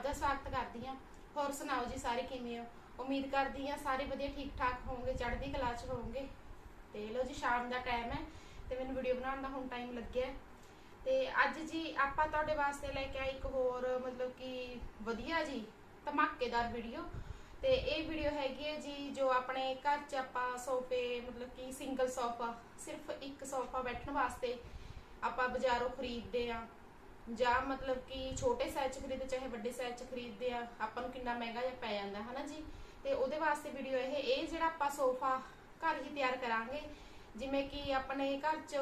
ਸਭ ਦਾ ਸਵਾਗਤ ਕਰਦੀ ਹਾਂ। ਹੋਰ ਸੁਣਾਓ ਜੀ ਸਾਰੇ ਕਿਵੇਂ ਹੋ? ਉਮੀਦ ਕਰਦੀ ਹਾਂ ਸਾਰੇ ਵਧੀਆ ਠੀਕ ਠਾਕ ਹੋਵੋਗੇ, ਚੜ੍ਹਦੀ ਕਲਾ 'ਚ ਹੋਵੋਗੇ। ਤੇ ਲੋ ਜੀ, ਸ਼ਾਮ ਦਾ ਟਾਈਮ ਹੈ ਤੇ ਮੈਨੂੰ ਵੀਡੀਓ ਬਣਾਉਣ ਦਾ ਹੁਣ ਟਾਈਮ ਲੱਗਿਆ ਤੇ ਅੱਜ ਜੀ ਆਪਾਂ ਤੁਹਾਡੇ ਵਾਸਤੇ ਲੈ ਕੇ ਆਏ ਇੱਕ ਹੋਰ ਮਤਲਬ ਕਿ ਵਧੀਆ ਜੀ ਧਮਾਕੇਦਾਰ ਵੀਡੀਓ ਤੇ ਇਹ ਵੀਡੀਓ ਹੈਗੀ ਹੈ ਜੀ ਜੋ ਆਪਣੇ ਘਰ 'ਚ ਆਪਾਂ ਸੋਫੇ, ਮਤਲਬ ਕਿ ਸਿੰਗਲ ਸੋਫਾ ਸਿਰਫ ਇੱਕ ਸੋਫਾ ਬੈਠਣ ਵਾਸਤੇ ਆਪਾਂ ਬਾਜ਼ਾਰੋਂ ਖਰੀਦਦੇ ਆ ਜਾਂ ਮਤਲਬ ਕਿ ਛੋਟੇ ਸਾਈਜ਼ ਚ ਖਰੀਦਦੇ ਚਾਹੇ ਵੱਡੇ ਸਾਈਜ਼ ਚ ਖਰੀਦਦੇ ਆ, ਆਪਾਂ ਨੂੰ ਕਿੰਨਾ ਮਹਿੰਗਾ ਜਿਹਾ ਪੈ ਜਾਂਦਾ, ਹਨਾ ਜੀ? ਤੇ ਉਹਦੇ ਵਾਸਤੇ ਵੀਡੀਓ ਇਹ ਇਹ ਜਿਹੜਾ ਆਪਾਂ ਸੋਫਾ ਘਰ ਹੀ ਤਿਆਰ ਕਰਾਂਗੇ, ਜਿਵੇਂ ਕਿ ਆਪਣੇ ਘਰ ਚ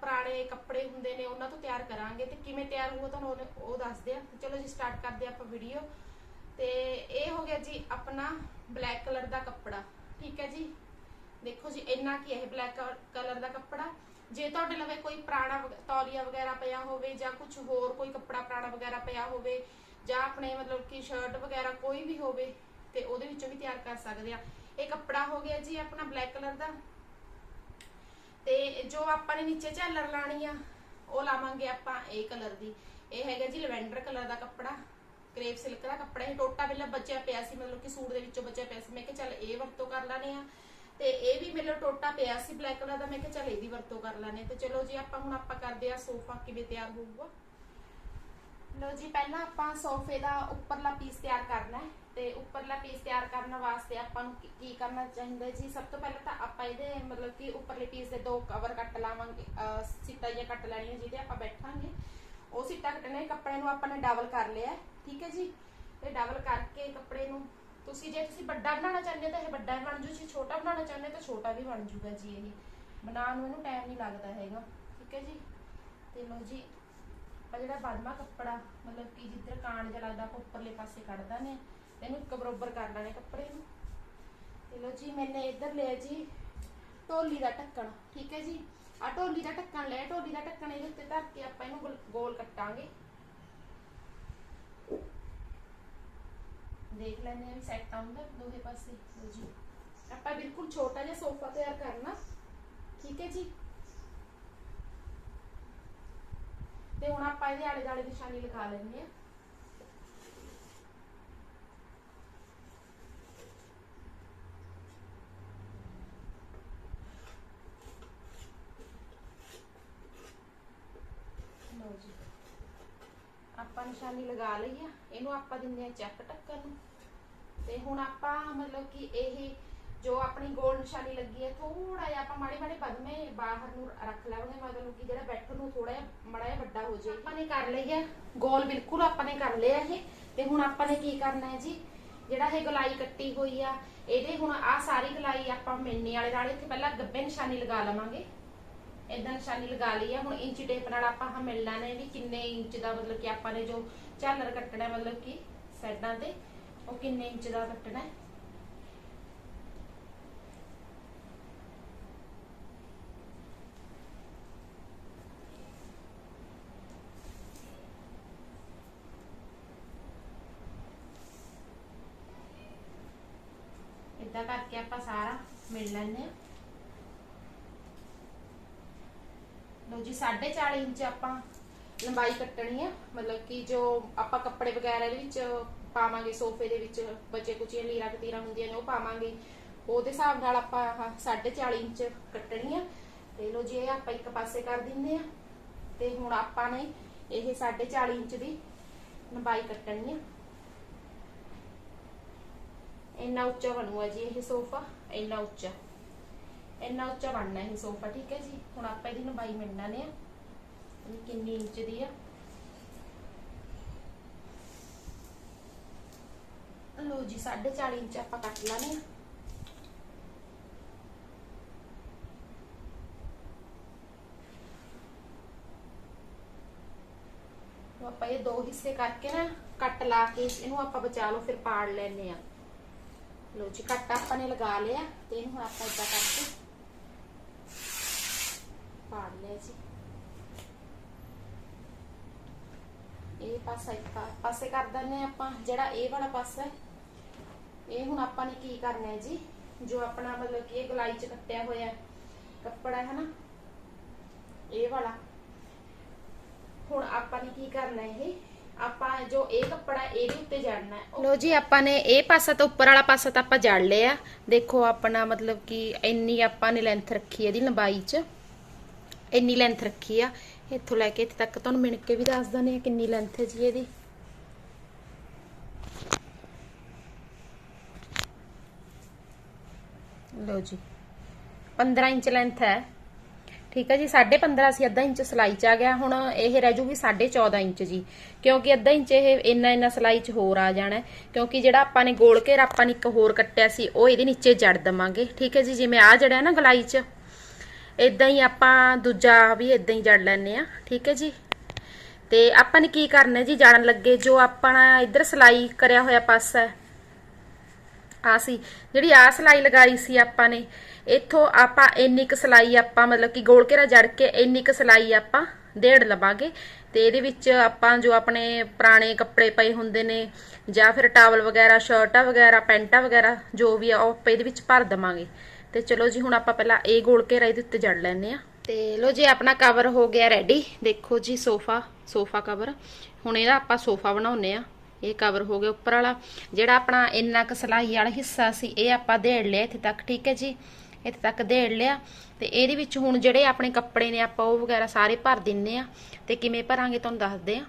ਪੁਰਾਣੇ ਕੱਪੜੇ ਹੁੰਦੇ ਨੇ, ਉਹਨਾਂ ਤੋਂ ਤਿਆਰ ਕਰਾਂਗੇ, ਤੇ ਕਿਵੇਂ ਤਿਆਰ ਹੋਊਗਾ ਤੁਹਾਨੂੰ ਉਹ ਦੱਸਦੇ ਆ। ਚਲੋ ਜੀ ਸਟਾਰਟ ਕਰਦੇ ਆ ਆਪਾਂ ਵੀਡੀਓ ਤੇ ਇਹ ਹੋ ਗਿਆ ਜੀ ਆਪਣਾ ਬਲੈਕ ਕਲਰ ਦਾ ਕੱਪੜਾ, ਠੀਕ ਹੈ ਜੀ? ਦੇਖੋ ਜੀ, ਇੰਨਾ ਕੀ ਹੈ ਬਲੈਕ ਕਲਰ ਦਾ ਕੱਪੜਾ। ਜੇ ਤੁਹਾਡੇ ਲਵੇ ਕੋਈ ਪੁਰਾਣਾ ਵਗ- ਤੌਲੀਆ ਵਗੈਰਾ ਪਿਆ ਹੋਵੇ ਜਾਂ ਕੁਝ ਹੋਰ, ਕੋਈ ਕੱਪੜਾ ਪੁਰਾਣਾ ਵਗੈਰਾ ਪਿਆ ਹੋਵੇ ਜਾਂ ਆਪਣੇ ਮਤਲਬ ਕਿ ਸ਼ਰਟ ਵਗੈਰਾ ਕੋਈ ਵੀ ਹੋਵੇ ਤੇ ਉਹਦੇ ਵਿੱਚੋਂ ਵੀ ਤਿਆਰ ਕਰ ਸਕਦੇ ਆ। ਇਹ ਕੱਪੜਾ ਹੋ ਗਿਆ ਜੀ ਆਪਣਾ ਬਲੈਕ ਕਲਰ ਦਾ। ਤੇ ਜੋ ਆਪਾਂ ਨੇ ਨੀਚੇ ਝਾਲਰ ਲਾਣੀ ਆ, ਉਹ ਲਾਵਾਂਗੇ ਆਪਾਂ ਇਹ ਕਲਰ ਦੀ। ਇਹ ਹੈਗਾ ਜੀ ਲਵੈਂਡਰ ਕਲਰ ਦਾ ਕੱਪੜਾ ਕਰੇਪ ਸਿਲਕ ਦਾ ਕੱਪੜਾ। ਇਹ ਟੋਟਾ ਪਹਿਲਾਂ ਬਚਿਆ ਪਿਆ ਸੀ, ਮਤਲਬ ਕਿ ਸੂਟ ਦੇ ਵਿੱਚੋਂ ਬਚਿਆ ਪਿਆ ਸੀ। ਮੈਂ ਕਿਹਾ ਚੱਲ ਇਹ ਵਰਤੋਂ ਕਰ ਲਾਣੇ ਆ। ਤੇ ਇਹ ਵੀ ਮੇਰੇ ਟੋਟਾ ਪਿਆ ਸੀ ਬਲੈਕ ਕਲਰ ਦਾ ਮੈਂ ਕਿਹਾ ਚੱਲ ਇਹਦੀ ਵਰਤੋਂ ਕਰ ਲਾਣੇ ਤੇ ਚਲੋ ਜੀ, ਆਪਾਂ ਹੁਣ ਆਪਾਂ ਕਰਦੇ ਆ ਸੋਫਾ ਕਿਵੇਂ ਤਿਆਰ ਹੋਊਗਾ। ਲੋ ਜੀ, ਪਹਿਲਾਂ ਆਪਾਂ ਸੋਫੇ ਦਾ ਉੱਪਰਲਾ ਪੀਸ ਤਿਆਰ ਕਰਨਾ ਹੈ। ਤੇ ਉੱਪਰਲਾ ਪੀਸ ਤਿਆਰ ਕਰਨ ਵਾਸਤੇ ਆਪਾਂ ਨੂੰ ਕੀ- ਕਰਨਾ ਚਾਹੀਦਾ ਜੀ? ਸਭ ਤੋਂ ਪਹਿਲਾਂ ਤਾਂ ਆਪਾਂ ਇਹਦੇ ਮਤਲਬ ਕਿ ਉੱਪਰਲੇ ਪੀਸ ਦੇ ਦੋ ਕਵਰ ਕੱਟ ਲਾਵਾਂਗੇ, ਅਹ, ਸੀਟਾਂ ਜਿਹੀਆਂ ਕੱਟ ਲੈਣੀਆਂ ਜਿਹਦੇ ਆਪਾਂ ਬੈਠਾਂਗੇ। ਉਹ ਸੀਟਾਂ ਕੱਟਣੇ ਕੱਪੜੇ ਨੂੰ ਆਪਾਂ ਨੇ ਡਬਲ ਕਰ ਲਿਆ ਠੀਕ ਹੈ ਜੀ? ਤੇ ਡਬਲ ਕਰਕੇ ਕੱਪੜੇ ਨੂੰ ਤੁਸੀਂ ਜੇ ਤੁਸੀਂ ਵੱਡਾ ਬਣਾਉਣਾ ਚਾਹੁੰਦੇ ਹੋ ਤਾਂ ਇਹ ਵੱਡਾ ਵੀ ਬਣ ਜੂ, ਜੇ ਛੋਟਾ ਬਣਾਉਣਾ ਚਾਹੁੰਦੇ ਹੋ ਤਾਂ ਛੋਟਾ ਵੀ ਬਣ ਜੂਗਾ ਜੀ ਇਹ। ਬਣਾਉਣ ਨੂੰ ਇਹਨੂੰ ਟਾਈਮ ਨਹੀਂ ਲੱਗਦਾ ਹੈਗਾ, ਠੀਕ ਹੈ ਜੀ? ਤੇ ਲੋ ਜੀ ਆ ਜਿਹੜਾ ਬਾਦਮਾ ਕੱਪੜਾ, ਮਤਲਬ ਕਿ ਜਿੱਧਰ ਕਾਣ ਜਿਹਾ ਲੱਗਦਾ, ਆਪਾਂ ਉੱਪਰਲੇ ਪਾਸੇ ਕੱਢਦਾ ਨੇ, ਇਹਨੂੰ ਇੱਕ ਬਰੋਬਰ ਕਰ ਲੈਣੇ ਕੱਪੜੇ ਨੂੰ। ਤੇ ਲੋ ਜੀ, ਮੈਨੇ ਇੱਧਰ ਲਿਆ ਜੀ ਢੋਲੀ ਦਾ ਢੱਕਣ, ਠੀਕ ਹੈ ਜੀ? ਆ ਢੋਲੀ ਦਾ ਢੱਕਣ ਲਿਆ, ਢੋਲੀ ਦਾ ਢੱਕਣ ਇਹਦੇ ਉੱਤੇ ਧਰ ਕੇ ਆਪਾਂ ਇਹਨੂੰ ਗੋਲ- ਗੋਲ ਕੱਟਾਂਗੇ। ਦੇਖ ਲੈਂਦੇ ਆ ਵੀ ਸੈੱਟ ਆਉਂਦਾ ਦੋਹੇ ਪਾਸੇ, ਲਓ ਜੀ। ਆਪਾਂ ਬਿਲਕੁਲ ਛੋਟਾ ਜਿਹਾ ਸੋਫਾ ਤਿਆਰ ਕਰਨਾ। ਠੀਕ ਹੈ ਜੀ? ਤੇ ਹੁਣ ਆਪਾਂ ਇਹਦੇ ਆਲੇ ਦਾਲੇ ਨਿਸ਼ਾਨੀ ਲਗਾ ਲੈਂਦੇ ਆ ਆਪਾਂ ਨਿਸ਼ਾਨੀ ਲਗਾ ਲਈ ਆ। ਇਹਨੂੰ ਆਪਾਂ ਦਿੰਦੇ ਆ ਚੈੱਕ ਟੱਕਰ ਨੂੰ। ਤੇ ਹੁਣ ਆਪਾਂ ਮਤਲਬ ਕਿ ਇਹ ਜੋ ਆਪਣੀ ਗੋਲ ਨਿਸ਼ਾਨੀ ਲੱਗੀ ਹੈ ਥੋੜਾ ਜਿਹਾ ਆਪਾਂ ਮਾੜੇ ਮਾੜੇ ਬਦਮੇ ਬਾਹਰ ਨੂੰ ਰੱਖ ਲਾਂਗੇ ਮਤਲਬ ਕਿ ਜਿਹੜਾ ਬੈਠਣ ਨੂੰ ਥੋੜਾ ਜਿਹਾ ਮਾੜਾ ਜਿਹਾ ਵੱਡਾ ਹੋ ਜਾਏ ਆਪਾਂ ਨੇ ਕਰ ਲਈ ਹੈ, ਗੋਲ ਬਿਲਕੁਲ ਆਪਾਂ ਨੇ ਕਰ ਲਿਆ ਇਹ। ਤੇ ਹੁਣ ਆਪਾਂ ਨੇ ਕੀ ਕਰਨਾ ਹੈ ਜੀ? ਜਿਹੜਾ ਇਹ ਗਲਾਈ ਕੱਟੀ ਹੋਈ ਆ, ਇਹਦੇ ਹੁਣ ਆ ਸਾਰੀ ਗਲਾਈ ਆਪਾਂ ਮੇਨੇ ਵਾਲੇ ਨਾਲ ਇੱਥੇ ਪਹਿਲਾਂ ਗੱਬੇ ਨਿਸ਼ਾਨੀ ਲਗਾ ਲਵਾਂਗੇ। ਇਦਾਂ ਨਿਸ਼ਾਨੀ ਲਗਾ ਲਈ ਆ, ਹੁਣ ਇੰਚ ਟੇਪ ਨਾਲ ਆਪਾਂ ਹਾਂ ਮਿਲਣਾ ਨੇ ਵੀ ਕਿੰਨੇ ਇੰਚ ਦਾ ਮਤਲਬ ਕਿ ਆਪਾਂ ਨੇ ਜੋ ਝਾਲਰ ਕੱਟਣਾ ਮਤਲਬ ਕਿ ਸਾਈਡਾਂ ਤੇ, ਉਹ ਕਿੰਨੇ ਇੰਚ ਦਾ ਕੱਟਣਾ ਹੈ? ਇਦਾਂ ਕਰਕੇ ਆਪਾਂ ਸਾਰਾ ਮਿਲ ਲੈਂਦੇ ਆ ਲੋ ਜੀ 4.5 ਇੰਚ ਆਪਾਂ ਲੰਬਾਈ ਕੱਟਣੀ ਆ, ਮਤਲਬ ਕਿ ਜੋ ਆਪਾਂ ਕੱਪੜੇ ਵਗੈਰਾ ਇਹਦੇ ਵਿੱਚ ਪਾਵਾਂਗੇ, ਸੋਫੇ ਦੇ ਵਿੱਚ ਬਚੇ ਕੁਚੀਆਂ ਲੀਰਾ ਕਤੀਰਾ ਹੁੰਦੀਆਂ ਨੇ, ਉਹ ਪਾਵਾਂਗੇ। ਉਹਦੇ ਹਿਸਾਬ ਨਾਲ ਆਪਾਂ ਆਹ 4.5 ਇੰਚ ਕੱਟਣੀ ਆ। ਤੇ ਲੋ ਜੀ, ਇਹ ਆਪਾਂ ਇੱਕ ਪਾਸੇ ਕਰ ਦਿੰਦੇ ਆ। ਤੇ ਹੁਣ ਆਪਾਂ ਨੇ ਇਹ 4.5 ਇੰਚ ਦੀ ਲੰਬਾਈ ਕੱਟਣੀ ਆ। ਇੰਨਾ ਉੱਚਾ ਬਣੂਗਾ ਜੀ ਇਹ ਸੋਫਾ, ਇੰਨਾ ਉੱਚਾ। ਇੰਨਾ ਉੱਚਾ ਬਣਨਾ ਇਹ ਸੋਫਾ, ਠੀਕ ਹੈ ਜੀ? ਹੁਣ ਆਪਾਂ ਇਹਦੀ ਲੰਬਾਈ ਮਿਲਣਾ ਨੇ ਇਹ ਕਿੰਨੀ ਇੰਚ ਦੀ ਆ? ਲੋ ਜੀ 4.5 ਇੰਚ ਆਪਾਂ ਕੱਟ ਲਾਣੇ ਆ ਆਪਾਂ ਇਹ ਦੋ ਹਿੱਸੇ ਕਰਕੇ ਨਾ ਕੱਟ ਲਾ ਕੇ ਇਹਨੂੰ ਆਪਾਂ ਬਚਾ ਲਓ, ਫਿਰ ਪਾੜ ਲੈਣੇ ਆ। ਲੋ ਜੀ, ਕੱਟ ਆਪਾਂ ਨੇ ਲਗਾ ਲਿਆ ਤੇ ਇਹਨੂੰ ਆਪਾਂ ਇਦਾਂ ਕਰਕੇ ਪਾੜ ਜੀ ਇਹ ਪਾਸਾ ਇੱਕ ਪਾਸੇ ਕਰ ਦਿੰਦੇ ਆਪਾਂ। ਜਿਹੜਾ ਇਹ ਵਾਲਾ ਪਾਸਾ ਹੈ, ਇਹ ਹੁਣ ਆਪਾਂ ਨੇ ਕੀ ਕਰਨਾ ਹੈ ਜੀ? ਜੋ ਆਪਣਾ ਮਤਲਬ ਕਿ ਇਹ ਗਲਾਈ ਚ ਕੱਟਿਆ ਹੋਇਆ ਕੱਪੜਾ ਹੈ ਨਾ, ਇਹ ਵਾਲਾ। ਹੁਣ ਆਪਾਂ ਨੇ ਕੀ ਕਰਨਾ ਇਹ? ਆਪਾਂ ਜੋ ਇਹ ਕੱਪੜਾ ਇਹਦੇ ਉੱਤੇ ਜੜਨਾ ਹੈ। ਲੋ ਜੀ, ਆਪਾਂ ਨੇ ਇਹ ਪਾਸਾ ਤਾਂ ਉੱਪਰ ਵਾਲਾ ਪਾਸਾ ਤਾਂ ਆਪਾਂ ਜੜ ਲਿਆ। ਦੇਖੋ ਆਪਣਾ ਮਤਲਬ ਕਿ ਇੰਨੀ ਆਪਾਂ ਨੇ ਲੈਂਥ ਰੱਖੀ ਹੈ ਇਹਦੀ ਲੰਬਾਈ 'ਚ। ਇੰਨੀ ਲੈਂਥ ਰੱਖੀ ਆ। ਇੱਥੋਂ ਲੈ ਕੇ ਇੱਥੇ ਤੱਕ ਤੁਹਾਨੂੰ ਮਿਣ ਕੇ ਵੀ ਦੱਸ ਦਨੇ ਕਿੰਨੀ ਲੈਂਥ ਹੈ ਜੀ ਇਹਦੀ। ਲੋ ਜੀ 15 ਇੰਚ ਲੈਂਥ ਹੈ। ਠੀਕ ਹੈ ਜੀ 15.5 ਅਸੀਂ ਅੱਧਾ ਇੰਚ ਸਲਾਈ ਚ ਆ ਗਿਆ। ਹੁਣ ਇਹ ਰਹਿ ਜੂਗੀ 14.5 ਇੰਚ ਜੀ। ਕਿਉਂਕਿ ਅੱਧਾ ਇੰਚ ਇਹ ਇੰਨਾ ਇੰਨਾ ਸਲਾਈ ਚ ਹੋਰ ਆ ਜਾਣਾ ਕਿਉਂਕਿ ਜਿਹੜਾ ਆਪਾਂ ਨੇ ਗੋਲ ਘੇਰਾ ਆਪਾਂ ਨੇ ਇੱਕ ਹੋਰ ਕੱਟਿਆ ਸੀ, ਉਹ ਇਹਦੇ ਨੀਚੇ ਜੜ ਦਵਾਂਗੇ। ਠੀਕ ਹੈ ਜੀ, ਜਿਵੇਂ ਆ ਜੜਿਆ ਨਾ ਗਲਾਈ ਚ। ਇਦਾਂ ਹੀ ਆਪਾਂ ਦੂਜਾ ਵੀ ਇਦਾਂ ਹੀ ਜੜ ਲੈਣੇ ਆ ਠੀਕ ਹੈ ਜੀ? ਤੇ ਆਪਾਂ ਨੇ ਕੀ ਕਰਨਾ ਜੀ, ਜੜਨ ਲੱਗੇ ਜੋ ਆਪਣਾ ਇੱਧਰ ਸਲਾਈ ਕਰਿਆ ਹੋਇਆ ਪਾਸਾ ਹੈ। ਆ ਸੀ, ਜਿਹੜੀ ਆ ਸਲਾਈ ਲਗਾਈ ਸੀ ਆਪਾਂ ਨੇ, ਇੱਥੋਂ ਆਪਾਂ ਇੰਨੀ ਕੁ ਸਲਾਈ ਆਪਾਂ ਮਤਲਬ ਕਿ ਗੋਲ ਘੇਰਾ ਜੜ ਕੇ ਇੰਨੀ ਕੁ ਸਲਾਈ ਆਪਾਂ ਡੇਢ ਲਵਾਂਗੇ। ਤੇ ਇਹਦੇ ਵਿੱਚ ਆਪਾਂ ਜੋ ਆਪਣੇ ਪੁਰਾਣੇ ਕੱਪੜੇ ਪਏ ਹੁੰਦੇ ਨੇ, ਜਾਂ ਫਿਰ ਟਾਵਲ ਵਗੈਰਾ, ਸ਼ਰਟਾਂ ਵਗੈਰਾ, ਪੈਂਟਾਂ ਵਗੈਰਾ ਜੋ ਵੀ ਆ, ਉਹ ਆਪਾਂ ਇਹਦੇ ਵਿੱਚ ਭਰ ਦਵਾਂਗੇ। ਤੇ ਚਲੋ ਜੀ, ਹੁਣ ਆਪਾਂ ਪਹਿਲਾਂ ਇਹ ਗੋਲ ਘੇਰਾ ਇਹਦੇ ਉੱਤੇ ਜੜ ਲੈਣੇ ਆ ਤੇ ਲੋ ਜੀ, ਆਪਣਾ ਕਵਰ ਹੋ ਗਿਆ ਰੈਡੀ ਦੇਖੋ ਜੀ, ਸੋਫਾ ਸੋਫਾ ਕਵਰ ਹੁਣ ਇਹਦਾ ਆਪਾਂ ਸੋਫਾ ਬਣਾਉਨੇ ਆ ਇਹ ਕਵਰ ਹੋ ਗਿਆ ਉੱਪਰ ਵਾਲਾ। ਜਿਹੜਾ ਆਪਣਾ ਇੰਨਾ ਕੁ ਸਲਾਈ ਵਾਲਾ ਹਿੱਸਾ ਸੀ, ਇਹ ਆਪਾਂ ਦੇੜ ਲਿਆ ਇੱਥੇ ਤੱਕ, ਠੀਕ ਹੈ ਜੀ? ਇੱਥੇ ਤੱਕ ਦੇੜ ਲਿਆ। ਤੇ ਇਹਦੇ ਵਿੱਚ ਹੁਣ ਜਿਹੜੇ ਆਪਣੇ ਕੱਪੜੇ ਨੇ, ਆਪਾਂ ਉਹ ਵਗੈਰਾ ਸਾਰੇ ਭਰ ਦਿੰਨੇ ਆ ਤੇ ਕਿਵੇਂ ਭਰਾਂਗੇ, ਤੁਹਾਨੂੰ ਦੱਸਦੇ ਆ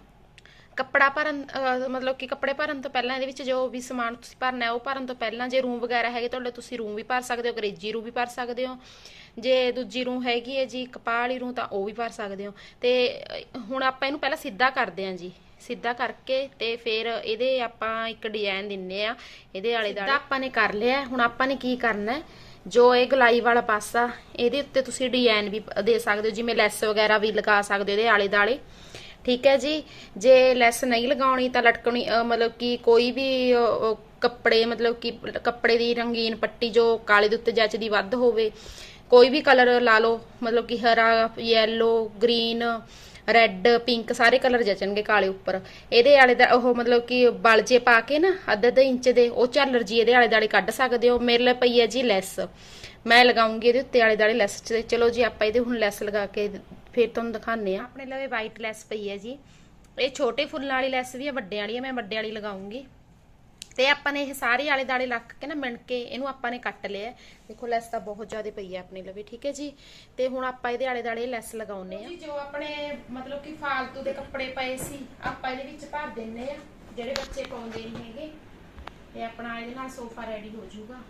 ਕੱਪੜਾ ਭਰਨ ਮਤਲਬ ਕਿ ਕੱਪੜੇ ਭਰਨ ਤੋਂ ਪਹਿਲਾਂ ਇਹਦੇ ਵਿੱਚ ਜੋ ਵੀ ਸਮਾਨ ਤੁਸੀਂ ਭਰਨਾ ਹੈ, ਉਹ ਭਰਨ ਤੋਂ ਪਹਿਲਾਂ ਜੇ ਰੂਮ ਵਗੈਰਾ ਹੈਗੇ ਤੁਹਾਡੇ ਤੁਸੀਂ ਰੂਮ ਵੀ ਭਰ ਸਕਦੇ ਹੋ, ਅੰਗਰੇਜ਼ੀ ਰੂਮ ਵੀ ਭਰ ਸਕਦੇ ਹੋ। ਜੇ ਦੂਜੀ ਰੂਮ ਹੈਗੀ ਹੈ ਜੀ, ਕਪਾਹ ਵਾਲੀ ਰੂਮ, ਤਾਂ ਉਹ ਵੀ ਭਰ ਸਕਦੇ ਹੋ। ਤੇ ਹੁਣ ਆਪਾਂ ਇਹਨੂੰ ਪਹਿਲਾਂ ਸਿੱਧਾ ਕਰਦੇ ਹਾਂ ਜੀ। ਸਿੱਧਾ ਕਰਕੇ ਤੇ ਫਿਰ ਇਹਦੇ ਆਪਾਂ ਇੱਕ ਡਿਜ਼ਾਈਨ ਦਿੰਨੇ ਆ, ਇਹਦੇ ਆਲੇ ਦਾਲੇ ਆਪਾਂ ਨੇ ਕਰ ਲਿਆ, ਹੁਣ ਆਪਾਂ ਨੇ ਕੀ ਕਰਨਾ ਜੋ ਇਹ ਗਲਾਈ ਵਾਲਾ ਪਾਸਾ, ਇਹਦੇ ਉੱਤੇ ਤੁਸੀਂ ਡਿਜ਼ਾਈਨ ਵੀ ਦੇ ਸਕਦੇ ਹੋ, ਜਿਵੇਂ ਲੈਸ ਵਗੈਰਾ ਵੀ ਲਗਾ ਸਕਦੇ ਹੋ, ਇਹਦੇ ਆਲੇ ਦਾਲੇ ਠੀਕ ਹੈ ਜੀ। ਜੇ ਲੈਸ ਨਹੀਂ ਲਗਾਉਣੀ ਤਾਂ ਲਟਕਣੀ ਮਤਲਬ ਕਿ ਕੋਈ ਵੀ ਕੱਪੜੇ, ਮਤਲਬ ਕਿ ਕੱਪੜੇ ਦੀ ਰੰਗੀਨ ਪੱਟੀ ਜੋ ਕਾਲੇ ਦੇ ਉੱਤੇ ਜੱਚਦੀ ਵੱਧ ਹੋਵੇ, ਕੋਈ ਵੀ ਕਲਰ ਲਾ ਲਓ, ਮਤਲਬ ਕਿ ਹਰਾ ਯੈਲੋ ਗ੍ਰੀਨ ਰੈੱਡ ਪਿੰਕ ਸਾਰੇ ਕਲਰ ਜਚਣਗੇ ਕਾਲੇ ਉੱਪਰ। ਇਹਦੇ ਆਲੇ ਦਾ ਉਹ ਮਤਲਬ ਕਿ ਬਲਜੇ ਪਾ ਕੇ ਨਾ, ਅੱਧੇ ਅੱਧੇ ਇੰਚ ਦੇ, ਉਹ ਝਾਲਰ ਜੀ ਇਹਦੇ ਆਲੇ ਦਾਲੇ ਕੱਢ ਸਕਦੇ ਹੋ। ਮੇਰੇ ਲਈ ਪਈ ਹੈ ਜੀ ਲੈਸ। ਮੈਂ ਲਗਾਉਂਗੀ ਇਹਦੇ ਉੱਤੇ ਆਲੇ ਦਾਲੇ ਲੈਸ ਤੇ ਚਲੋ ਜੀ, ਆਪਾਂ ਇਹਦੇ ਹੁਣ ਲੈਸ ਲਗਾ ਕੇ ਫਿਰ ਤੁਹਾਨੂੰ ਦਿਖਾਉਂਦੇ ਆ ਆਪਣੇ ਲਵੇ ਵਾਈਟ ਲੈਸ ਪਈ ਹੈ ਜੀ। ਇਹ ਛੋਟੇ ਫੁੱਲਾਂ ਵਾਲੀ ਲੈਸ ਵੀ ਹੈ ਵੱਡੇ ਵਾਲੀ ਹੈ ਮੈਂ ਵੱਡੇ ਵਾਲੀ ਲਗਾਉਂਗੀ। ਤੇ ਆਪਾਂ ਨੇ ਇਹ ਸਾਰੇ ਆਲੇ ਦਾਲੇ ਲੱਗ ਕੇ ਨਾ ਮਿਣ ਕੇ ਇਹਨੂੰ ਆਪਾਂ ਨੇ ਕੱਟ ਲਿਆ ਦੇਖੋ ਲੈਸ ਤਾਂ ਬਹੁਤ ਜ਼ਿਆਦਾ ਪਈ ਹੈ ਆਪਣੇ ਲਵੇ ਠੀਕ ਹੈ ਜੀ। ਤੇ ਹੁਣ ਆਪਾਂ ਇਹਦੇ ਆਲੇ ਦਾਲੇ ਲੈਸ ਲਗਾਉਨੇ ਆ ਜੋ ਆਪਣੇ ਮਤਲਬ ਕਿ ਫਾਲਤੂ ਦੇ ਕੱਪੜੇ ਪਏ ਸੀ ਆਪਾਂ ਇਹਦੇ ਵਿੱਚ ਭਰ ਦਿੰਨੇ ਆ ਜਿਹੜੇ ਬੱਚੇ ਪਾਉਂਦੇ ਨਹੀਂ ਹੈਗੇ ਤੇ ਆਪਣਾ ਇਹਦੇ ਨਾਲ ਸੋਫਾ ਰੈਡੀ ਹੋ ਜਾਊਗਾ।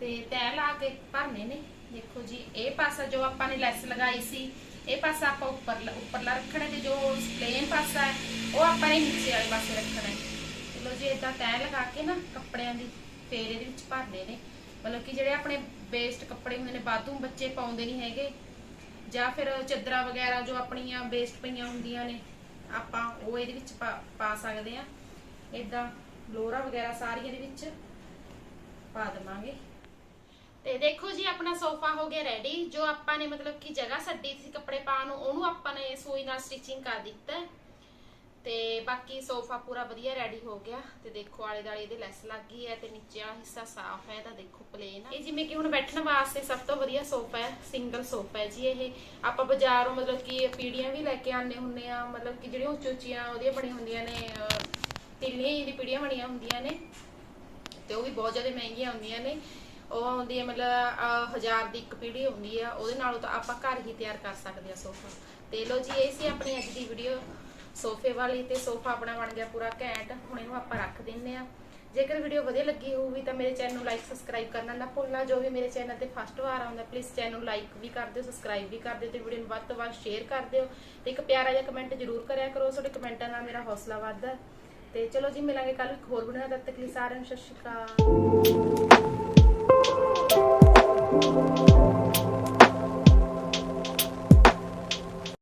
ਤੇ ਤੈ ਲਾ ਕੇ ਭਰਨੇ ਨੇ। ਦੇਖੋ ਜੀ ਇਹ ਪਾਸਾ ਜੋ ਆਪਾਂ ਨੇ ਲੈਸ ਲਗਾਈ ਸੀ ਇਹ ਪਾਸਾ ਆਪਾਂ ਉੱਪਰ ਉੱਪਰਲਾ ਰੱਖਣਾ ਤੇ ਜੋ ਪਲੇਨ ਪਾਸਾ ਹੈ, ਉਹ ਆਪਾਂ ਨੇ ਨੀਚੇ ਵਾਲੇ ਪਾਸੇ ਰੱਖਣਾ ਹੈ। ਚਲੋ ਜੀ ਇਦਾਂ ਤੈ ਲਗਾ ਕੇ ਨਾ ਕੱਪੜਿਆਂ ਦੀ ਫੇਰ ਇਹਦੇ ਵਿੱਚ ਭਰਨੇ ਨੇ, ਮਤਲਬ ਕਿ ਜਿਹੜੇ ਆਪਣੇ ਵੇਸਟ ਕੱਪੜੇ ਹੁੰਦੇ ਨੇ ਬਾਥੂ ਬੱਚੇ ਪਾਉਂਦੇ ਨਹੀਂ ਹੈਗੇ, ਜਾਂ ਫਿਰ ਚੱਦਰਾਂ ਵਗੈਰਾ ਜੋ ਆਪਣੀਆਂ ਵੇਸਟ ਪਈਆਂ ਹੁੰਦੀਆਂ ਨੇ, ਆਪਾਂ ਉਹ ਇਹਦੇ ਵਿੱਚ ਪਾ- ਪਾ ਸਕਦੇ ਆ ਇਦਾਂ ਲੋਰਾ ਵਗੈਰਾ ਸਾਰੀਆਂ ਇਹਦੇ ਵਿੱਚ ਪਾ ਦਵਾਂਗੇ। ਤੇ ਦੇਖੋ ਜੀ ਆਪਣਾ ਸੋਫਾ ਹੋ ਗਿਆ ਰੈਡੀ ਜੋ ਆਪਾਂ ਨੇ ਮਤਲਬ ਕਿ ਜਗ੍ਹਾ ਛੱਡੀ ਸੀ ਕੱਪੜੇ ਪਾਉਣ ਨੂੰ ਉਹਨੂੰ ਆਪਾਂ ਨੇ ਸੂਈ ਨਾਲ ਸਟਿਚਿੰਗ ਕਰ ਦਿੱਤਾ ਤੇ ਬਾਕੀ ਸੋਫਾ ਪੂਰਾ ਵਧੀਆ ਰੈਡੀ ਹੋ ਗਿਆ। ਤੇ ਦੇਖੋ ਆਲੇ ਦਾਲੇ ਇਹਦੇ ਲੈਸ ਲੱਗ ਗਈ ਹੈ ਤੇ ਨੀਚੇ ਆ ਹਿੱਸਾ ਸਾਫ਼ ਹੈ ਤਾਂ ਦੇਖੋ ਪਲੇਨ ਇਹ ਜਿਵੇਂ ਕਿ ਹੁਣ ਬੈਠਣ ਵਾਸਤੇ ਸਭ ਤੋਂ ਵਧੀਆ ਸੋਫਾ ਹੈ ਸਿੰਗਲ ਸੋਫਾ ਹੈ ਜੀ ਇਹ। ਆਪਾਂ ਬਾਜ਼ਾਰੋਂ ਮਤਲਬ ਕਿ ਪੀੜੀਆਂ ਵੀ ਲੈ ਕੇ ਆਨੇ ਹੁੰਨੇ ਆ ਮਤਲਬ ਕਿ ਜਿਹੜੀਆਂ ਉੱਚੀ ਉੱਚੀਆਂ ਉਹਦੀਆਂ ਬਣੀਆਂ ਹੁੰਦੀਆਂ ਨੇ ਅਹ, ਤਿੱਲੀਆਂ ਦੀ ਪੀੜੀਆਂ ਬਣੀਆਂ ਹੁੰਦੀਆਂ ਨੇ ਤੇ ਉਹ ਵੀ ਬਹੁਤ ਜ਼ਿਆਦਾ ਮਹਿੰਗੀਆਂ ਹੁੰਦੀਆਂ ਨੇ। ਉਹ ਆਉਂਦੀ ਹੈ, ਮਤਲਬ 1000 ਦੀ ਇੱਕ ਪੀੜੀ ਹੁੰਦੀ ਆ, ਉਹਦੇ ਨਾਲੋਂ ਤਾਂ ਆਪਾਂ ਘਰ ਹੀ ਤਿਆਰ ਕਰ ਸਕਦੇ ਆ ਸੋਫਾ। ਤੇ ਲੋ ਜੀ, ਇਹ ਸੀ ਆਪਣੀ ਅੱਜ ਦੀ ਵੀਡੀਓ ਸੋਫੇ ਵਾਲੀ ਤੇ ਸੋਫਾ ਆਪਣਾ ਬਣ ਗਿਆ ਪੂਰਾ ਘੈਂਟ। ਹੁਣ ਇਹਨੂੰ ਆਪਾਂ ਰੱਖ ਦਿੰਨੇ ਆ। ਜੇਕਰ ਵੀਡੀਓ ਵਧੀਆ ਲੱਗੀ ਹੋਊਗੀ, ਤਾਂ ਮੇਰੇ ਚੈਨਲ ਨੂੰ ਲਾਈਕ ਸਬਸਕ੍ਰਾਈਬ ਕਰਨਾ ਨਾ ਭੁੱਲਣਾ। ਜੋ ਵੀ ਮੇਰੇ ਚੈਨਲ ਤੇ ਫਸਟ ਵਾਰ ਆਉਂਦਾ ਪਲੀਜ਼ ਚੈਨਲ ਨੂੰ ਲਾਈਕ ਵੀ ਕਰ ਦਿਓ ਸਬਸਕ੍ਰਾਈਬ ਵੀ ਕਰ ਦਿਓ ਤੇ ਵੀਡੀਓ ਨੂੰ ਵੱਧ ਤੋਂ ਵੱਧ ਸ਼ੇਅਰ ਕਰ ਦਿਓ। ਤੇ ਇੱਕ ਪਿਆਰਾ ਜਿਹਾ ਕਮੈਂਟ ਜ਼ਰੂਰ ਕਰਿਆ ਕਰੋ। ਤੁਹਾਡੇ ਕਮੈਂਟਾਂ ਨਾਲ ਮੇਰਾ ਹੌਸਲਾ ਵੱਧਦਾ। ਤੇ ਚਲੋ ਜੀ, ਮਿਲਾਂਗੇ ਕੱਲ ਇੱਕ ਹੋਰ ਵੀਡੀਓ ਨਾਲ। ਤਦ ਤੱਕ ਲਈ ਸਾਰਿਆਂ ਨੂੰ ਸਤਿ ਸ਼੍ਰੀ ਅਕਾਲ। Música